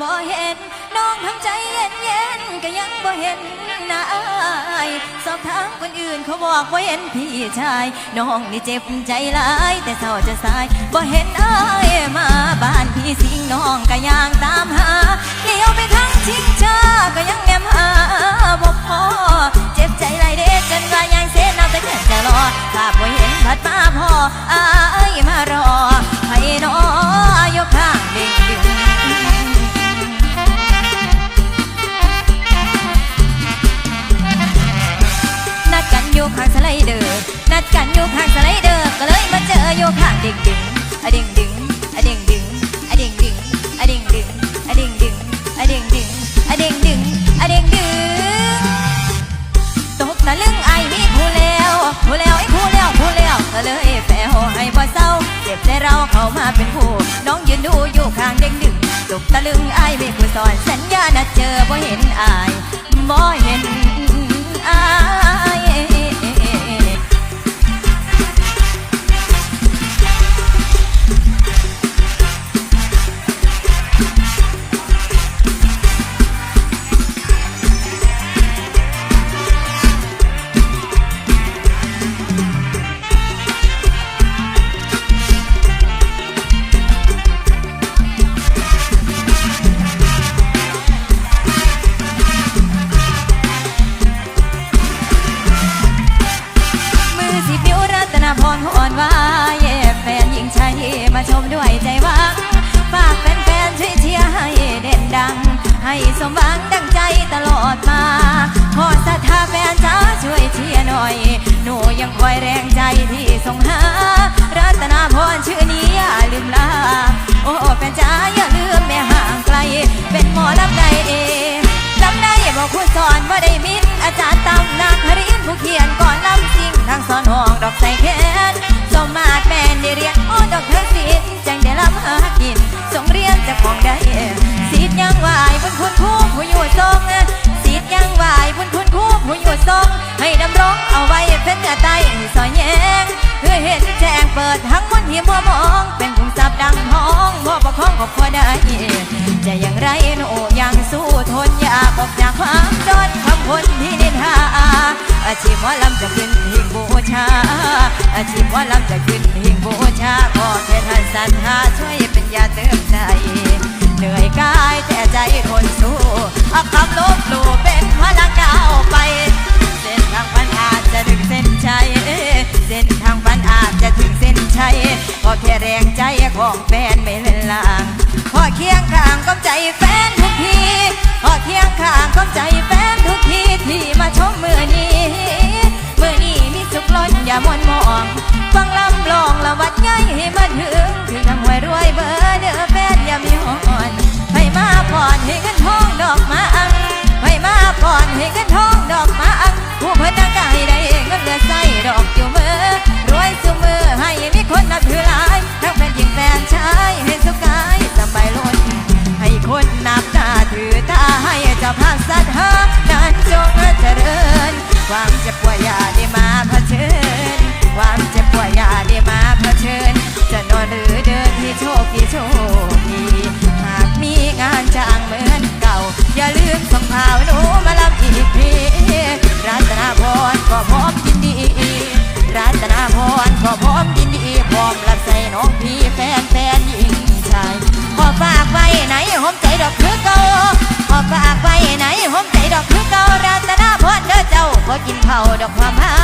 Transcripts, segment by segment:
บ่เห็น น้องทำใจเย็นเย็นก็ยังบ่เห็นนายสอบถามคนอื่นเขาบอกว่าเห็นพี่ชาย น้องนี่เจ็บใจหลายแต่เศร้าจะสายบ่เห็นอายมาบ้านพี่สิงน้องก็ยังตามหาเลี้ยวไปทางชิงชาก็ยังแนมหาบ่พอเจ็บใจหลายเด็กจนว่ายังเส้นเอาแต่แค่จะรอถ้าบ่เห็นพัดมาพออาย อะดิ่งดิ่งอะดิ่งดิ่งอะดิ่งดิ่งอะดิ่งดิ่งอะดิ่งดิ่งอะดิ่งดิ่งอะดิ่งดิ่งอะดิ่งดิ่งตกตะลึงไอ้มีผู้แล้วผู้แล้วไอ้ผู้แล้วผู้แล้วก็เลยแฝงให้บ่เศร้าเจ็บใจเราเข้ามาเป็นผู้น้องยืนดูอยู่ข้างเด้งดึงตกตะลึงไอ้มีผู้สอนสัญญานัดเจอบ่เห็นอายบ่เห็น ทั้งมนที่มัวมองเป็นคุมทรัพย์ดังห้องพ่ประคองครอบครัวได้จะอย่างไรหนูยังสู้ทนอยากออกจากความจนคำคนที่นินทาอาชีพหมอลำจะขึ้นหิงบูชา อาชีพหมอลำจะขึ้นหิงบูชาขอแค่ท่านศรัทธาช่วยเป็นยาเติมใจเหนื่อยกายแต่ใจทนสู้เอาคำลบหลู่เป็นพลังก้าวไป เส้นทางฝัน จะถึงเส้นชัยเส้นทางฝันอาจจะถึงเส้นชัยขอแค่แรงใจของแฟนไม่เลือนลาง พอเคียงข้างก็ใจแฟนทุกที พอเคียงข้างก็ใจ ให้เจ้าภาพสัตว์หานั้นจงเจริญ ความเจ็บป่วยอย่าได้มาเผชิญ ความเจ็บป่วยอย่าได้มาเผชิญ จะนอนหรือเดินที่โชคดีโชคดีหากมีงานจ้างเหมือนเก่า อย่าลืมส่งข่าวหนูมาลำอีกทีรัตนาพรก็พร้อมยินดีรัตนาพรก็พร้อมยินดีพร้อมรับใส่น้องพี่แฟนแฟนหญิงายขอฝากไว้ไหนหอมใจดอกคือเก่าขอฝากไว้ไหนหอมใจดอกคือเก่ารัตนาพรเด้อเจ้าขอกินเผาดอกความหา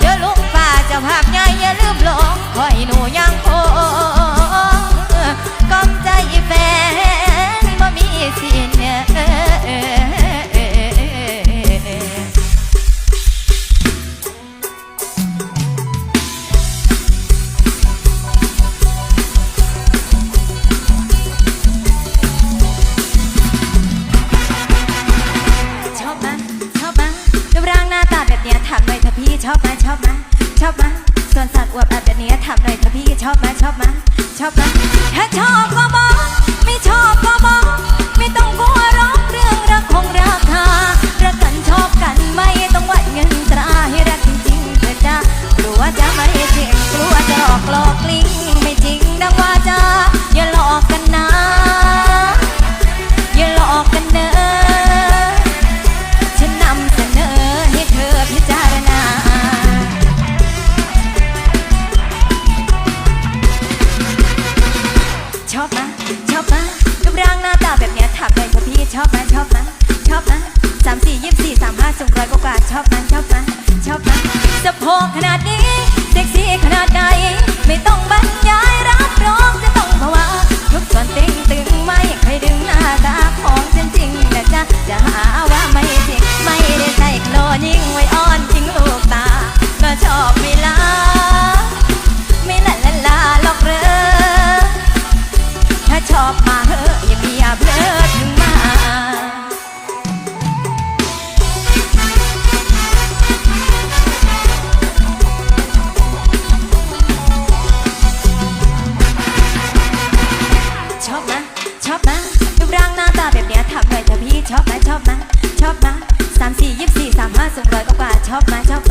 เด้อลุงป้าเจ้าภาพใหญ่อย่าลืมหลงคอให้หนูยังคงกำใจแฟนบ่มีสิ้น ชอบไหมชอบไหมชอบไหมส่วนสัตว์อวบแบบนี้ถามหน่อยเถอะพี่ชอบไหมชอบไหมชอบไหม ชอบนะชอบนะชอบนะสามสี่ยี่สี่สามห้าสูงร้อยกว่าชอบนะชอบนะชอบนะสะโพกขนาดนี้เซ็กซี่ขนาดไหนไม่ต้องบรรยายรับรองจะต้องภาวะทุกส่วนตึงตึงไม่ใคยดึงหน้าตาของฉันจริงนะจ๊ะจะหาว่าไม่จริงไม่ได้ใส่โคลยิ่งไว้อ่อนจริงลูกตาก็ชอบไม่ลาไม่ละละลาหรอกเรอถ้าชอบมาเฮออย่ามีอาเบลอ ชอบมาชอบ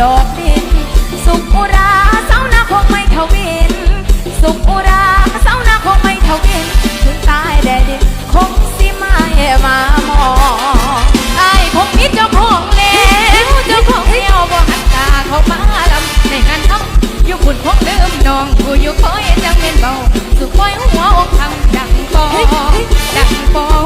ดอกดิน สุขุราเสาหนาคงไม่เท่าวิน สุขุราเสาหนาคงไม่เท่าวิน ถึงตายแดดดินคงสิไม่มามองไอ้คงมิดเจ้าของเล้วเจ้าของเที่ยวบ่หันตาเขามาลำในงานทำอยู่คุณคเลิมนองกูอยู่คอยจังเป็นเบา สุขคอยหัวอกทำดังฟองดังฟอง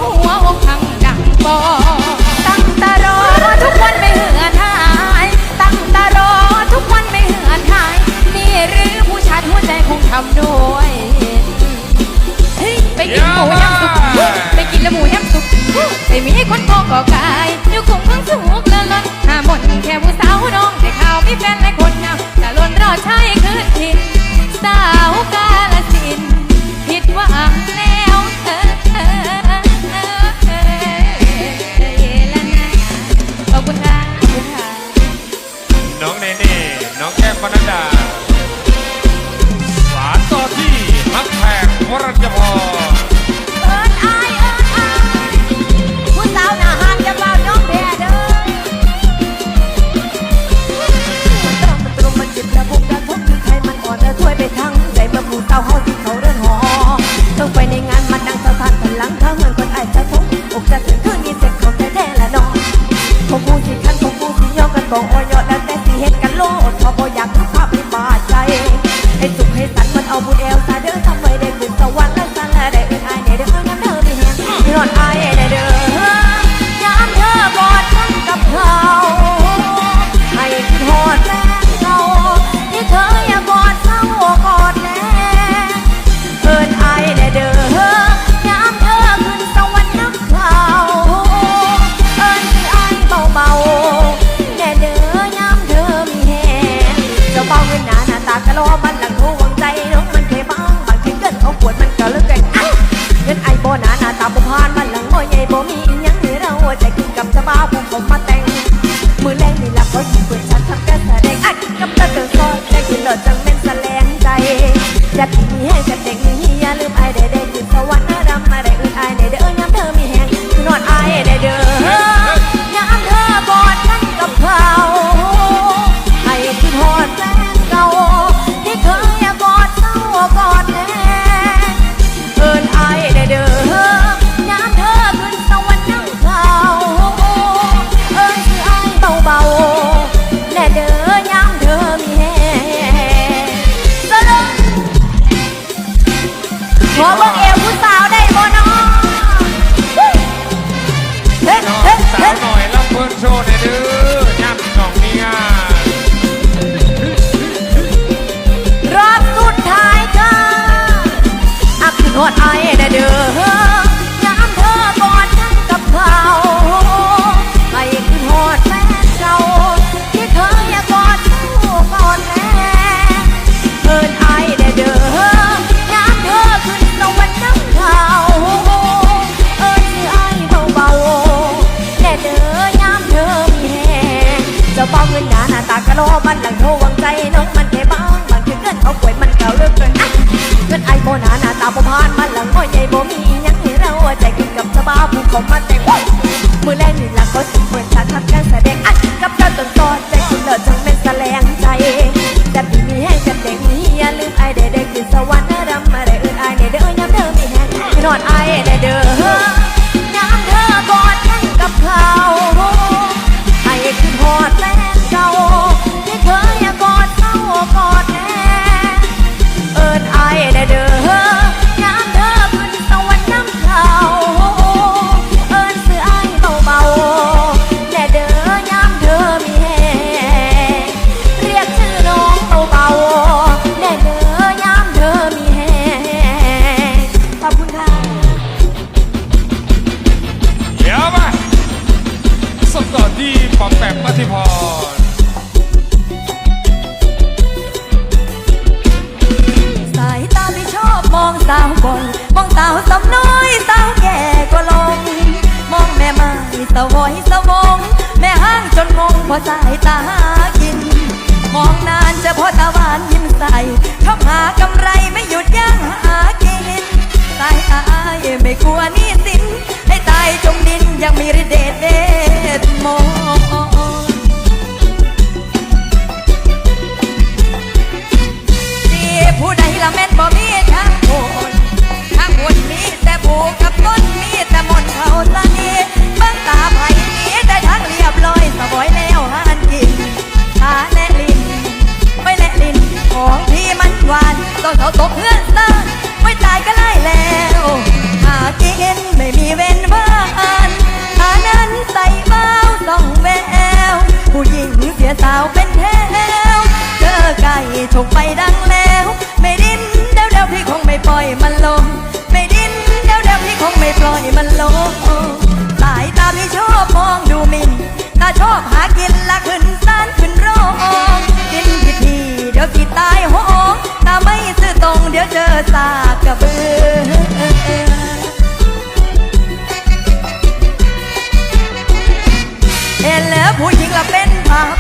จะปีมีแห้งจะเด็กนี้อย่าลืมไอเด็กเด็กคือสวรรค์ ไม่กลัวนี่สินให้ตายจมดินยังมีฤทธิ์เดชเดมง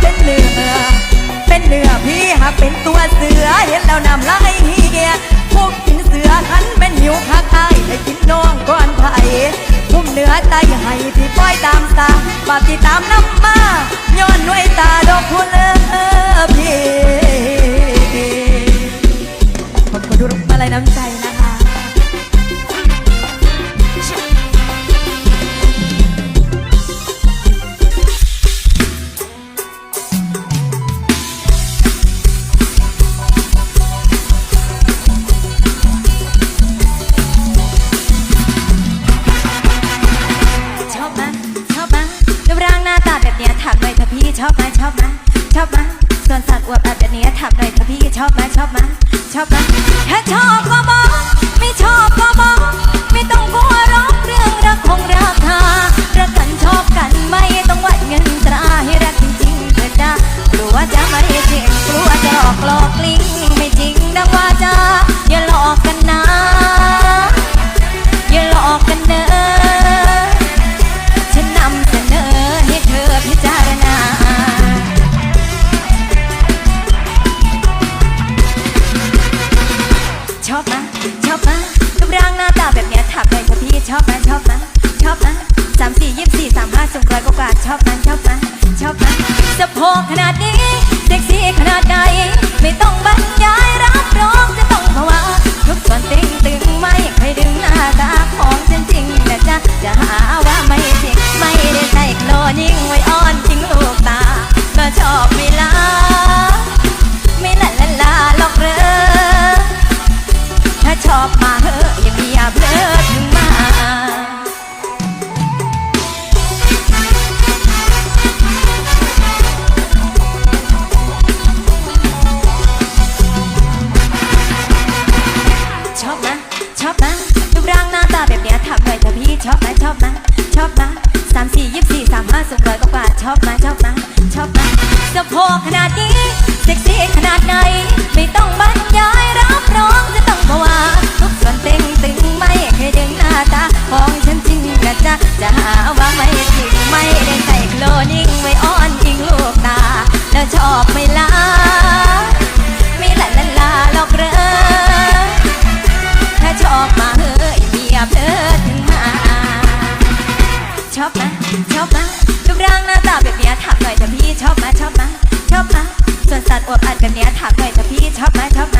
เป็นเนื้อ เป็นเนื้อพี่หากเป็นตัวเสือ เห็นแล้วน้ำลายเฮียพวกกินเสือขันเป็นหิวคักไอให้กินน้องก่อนไผ่พุ่มเนื้อใจให้ที่ปล่อยตามตาบาปที่ตามน้ำมาย้อนด้วยตาดอกคุณเออพี่ขอบคุณทุกมาลัยน้ำใจี่ชอบนะชอบนะชอบนะสามสี่ยี่สี่สามห้าสุดร้อยกว่าชอบนะชอบนะชอบนะสะโพกขนาดนี้เซ็กซี่ขนาดไหน ไม่ต้องบรรยายรับรองจะต้องภาวาทุกส่วนเต็งตึงไม่เคยดึงหน้าตาของฉันจริงนะจ๊ะจะหาว่าไม่จริงไม่ได้ใส่โคลนิ่ง ชอบไหมชอบไหมรูปร่างหน้าตาแบบเนี้ยถามหน่อยเถอะพี่ชอบไหมชอบไหมชอบไหมส่วนสัตว์อวบอันแบบเนี้ยถามหน่อยเถอะพี่ชอบไหม